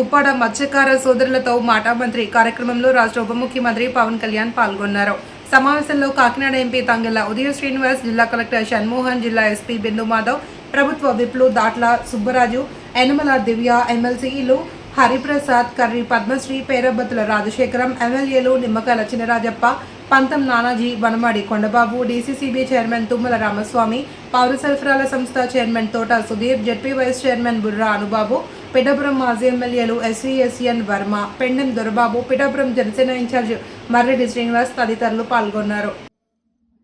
ఉప్పాడ మత్స్యకార సోదరులతో మాటా మంత్రి కార్యక్రమంలో రాష్ట్ర ఉప ముఖ్యమంత్రి పవన్ కళ్యాణ్ పాల్గొన్నారు. సమావేశంలో కాకినాడ ఎంపీ తంగెల ఉదయ శ్రీనివాస్ జిల్లా కలెక్టర్ షణ్మోహన్ జిల్లా ఎస్పీ బిందు మాధవ్ ప్రభుత్వ విప్లు దాట్ల సుబ్బరాజు యనమల దివ్య ఎమ్మెల్సీలు హరిప్రసాద్ కర్రి పద్మశ్రీ పేరబత్తుల రాజశేఖరం ఎమ్మెల్యేలు నిమ్మకాయల చినరాజప్ప పంతం నానాజీ వనమాడి కొండబాబు డీసీసీబీ చైర్మన్ తుమ్మల రామస్వామి పౌర సరఫరాల సంస్థ chairman Thota Sudheer ZP vice chairman Burra Anubabu Pithapuram మాజీ ఎమ్మెల్యేలు SVSN Varma Pendem Dorababu Pithapuram Janasena in charge Marreddy Srinivas తదితరులు పాల్గొన్నారు.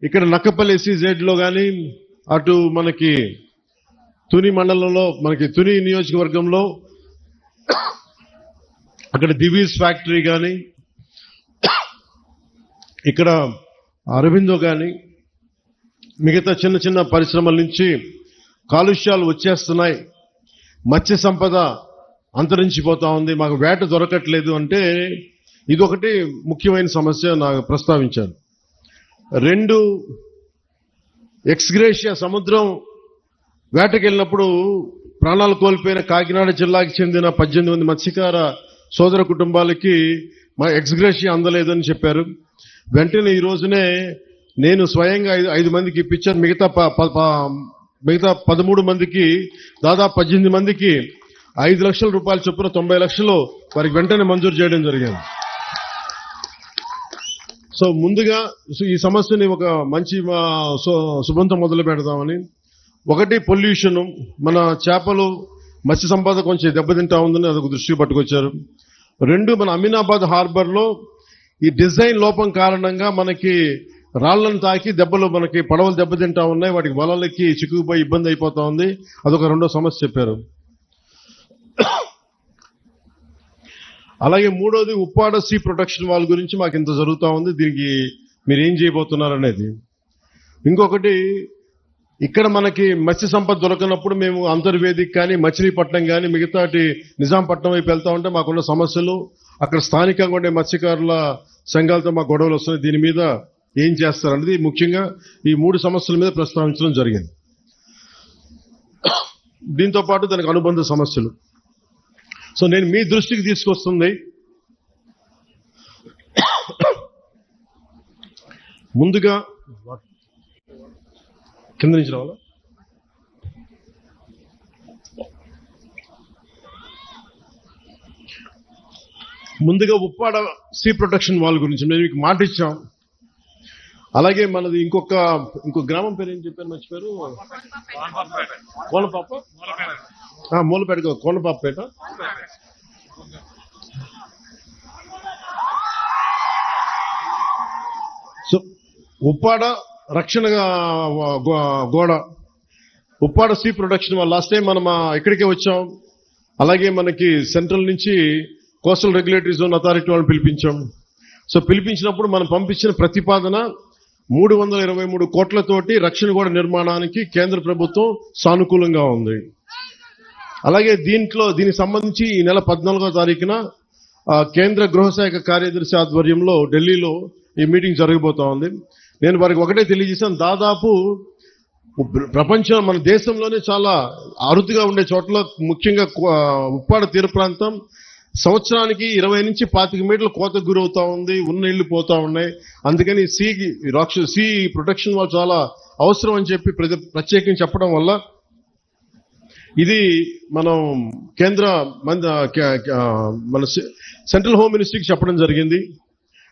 ఇక్కడ నక్కపల్లి ఎస్సీజెడ్లో కానీ అటు మనకి తుని మండలంలో మనకి తుని నియోజకవర్గంలో అక్కడ దివీస్ ఫ్యాక్టరీ కానీ ఇక్కడ అరవిందో కానీ మిగతా చిన్న చిన్న పరిశ్రమల నుంచి కాలుష్యాలు వచ్చేస్తున్నాయి. మత్స్య సంపద అంతరించిపోతా ఉంది మాకు వేట దొరకట్లేదు అంటే ఇదొకటి ముఖ్యమైన సమస్య నాకు ప్రస్తావించాను రెండు ఎక్స్గ్రేషియా సముద్రం వేటకెళ్ళినప్పుడు ప్రాణాలు కోల్పోయిన కాకినాడ జిల్లాకి చెందిన పద్దెనిమిది మంది మత్స్యకార సోదర కుటుంబాలకి మా ఎక్స్గ్రేషియా అందలేదని చెప్పారు. వెంటనే ఈ రోజునే నేను స్వయంగా ఐదు ఐదు మందికి ఇప్పించాను మిగతా ప- ప- మిగతా పదమూడు మందికి దాదాపు పద్దెనిమిది మందికి ఐదు లక్షల రూపాయల చొప్పున తొంభై లక్షలు వారికి వెంటనే మంజూరు చేయడం జరిగింది. సో ముందుగా ఈ సమస్యని ఒక మంచి సు- శుభంతో మొదలు పెడదామని. ఒకటి పొల్యూషన్. మన చేపలు మత్స్య సంపద కొంచెం దెబ్బతింటా ఉందని అదొక దృష్టికి పట్టుకొచ్చారు. రెండు మన అమీనాబాద్ హార్బర్లో ఈ డిజైన్ లోపం కారణంగా మనకి రాళ్ళను తాకి దెబ్బలు మనకి పడవలు దెబ్బతింటా ఉన్నాయి. వాటికి వలలకి చిక్కుకుపోయి ఇబ్బంది అయిపోతా ఉంది. అదొక రెండో సమస్య చెప్పారు. అలాగే మూడోది ఉప్పాడ సీ ప్రొటెక్షన్ వాళ్ళ గురించి మాకు ఇంత జరుగుతూ ఉంది. దీనికి మీరు ఏం చేయబోతున్నారు అనేది ఇంకొకటి ఇక్కడ మనకి మత్స్య సంపద దొరకనప్పుడు మేము అంతర్వేదిక్ కానీ మచిలీపట్నం కానీ మిగతాటి నిజాంపట్నం వైపు వెళ్తా ఉంటే మాకున్న సమస్యలు అక్కడ స్థానికంగా ఉండే మత్స్యకారుల సంఘాలతో మాకు గొడవలు వస్తున్నాయి. దీని మీద ఏం చేస్తారనేది ముఖ్యంగా ఈ మూడు సమస్యల మీద ప్రస్తావించడం జరిగింది. దీంతో పాటు దానికి అనుబంధ సమస్యలు. సో నేను మీ దృష్టికి తీసుకొస్తుంది. ముందుగా కింద నుంచి రావాలా? ముందుగా ఉప్పాడ సీ ప్రొటెక్షన్ వాల్ గురించి మేము మీకు మాట ఇచ్చాం. అలాగే మనది ఇంకొక ఇంకో గ్రామం పేరు ఏం చెప్పారు మర్చిపోయారు? కోనపాప? మూలపేట కాదు, కోనపాపపేట సో ఉప్పాడ రక్షణ గోడ. ఉప్పాడ సీ ప్రొడక్షన్ వల్ల లాస్ట్ టైం మనం ఇక్కడికే వచ్చాం? అలాగే మనకి సెంట్రల్ నుంచి కోస్టల్ రెగ్యులేటరీ జోన్ అథారిటీ వాళ్ళని పిలిపించాం. సో పిలిపించినప్పుడు మనం పంపించిన ప్రతిపాదన మూడు వందల ఇరవై మూడు కోట్లతోటి రక్షణ గోడ నిర్మాణానికి కేంద్ర ప్రభుత్వం సానుకూలంగా ఉంది. అలాగే దీంట్లో దీనికి సంబంధించి ఈ నెల పద్నాలుగో తారీఖున కేంద్ర గృహశాఖ కార్యదర్శి ఆధ్వర్యంలో ఢిల్లీలో ఈ మీటింగ్ జరగబోతా ఉంది. నేను వారికి ఒకటే తెలియజేశాను. దాదాపు ప్రపంచం మన దేశంలోనే చాలా అరుదుగా ఉండే చోట్ల ముఖ్యంగా ఉప్పాడ తీర ప్రాంతం సంవత్సరానికి ఇరవై నుంచి పాతిక మీటర్ల కోతకు గురవుతా ఉంది ఉన్న ఇళ్ళు పోతా ఉన్నాయి. అందుకని సీ రాక్ష సీ ప్రొటెక్షన్ వాళ్ళు చాలా అవసరం అని చెప్పి ప్రతి- ప్రత్యేకంగా చెప్పడం వల్ల ఇది మనం కేంద్ర మన మన సె- సెంట్రల్ హోమ్ మినిస్ట్రీకి చెప్పడం జరిగింది.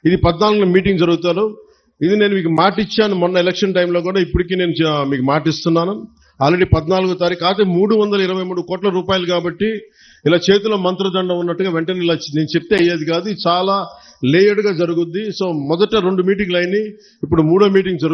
ఇది పద్నాలుగున మీటింగ్ జరుగుతారు. ఇది నేను మీకు మాట ఇచ్చాను మొన్న ఎలక్షన్ టైంలో కూడా ఇప్పటికీ నేను మీకు మాట ఇస్తున్నాను. ఆల్రెడీ పద్నాలుగో తారీఖు కాకపోతే మూడు వందల ఇరవై మూడు కోట్ల రూపాయలు కాబట్టి ఇలా చేతిలో మంత్రదండం ఉన్నట్టుగా వెంటనే ఇలా నేను చెప్తే అయ్యేది కాదు. చాలా లేయర్డ్గా జరుగుద్ది. సో మొదట రెండు మీటింగ్లు అయినాయి. ఇప్పుడు మూడో మీటింగ్ జరుగుతుంది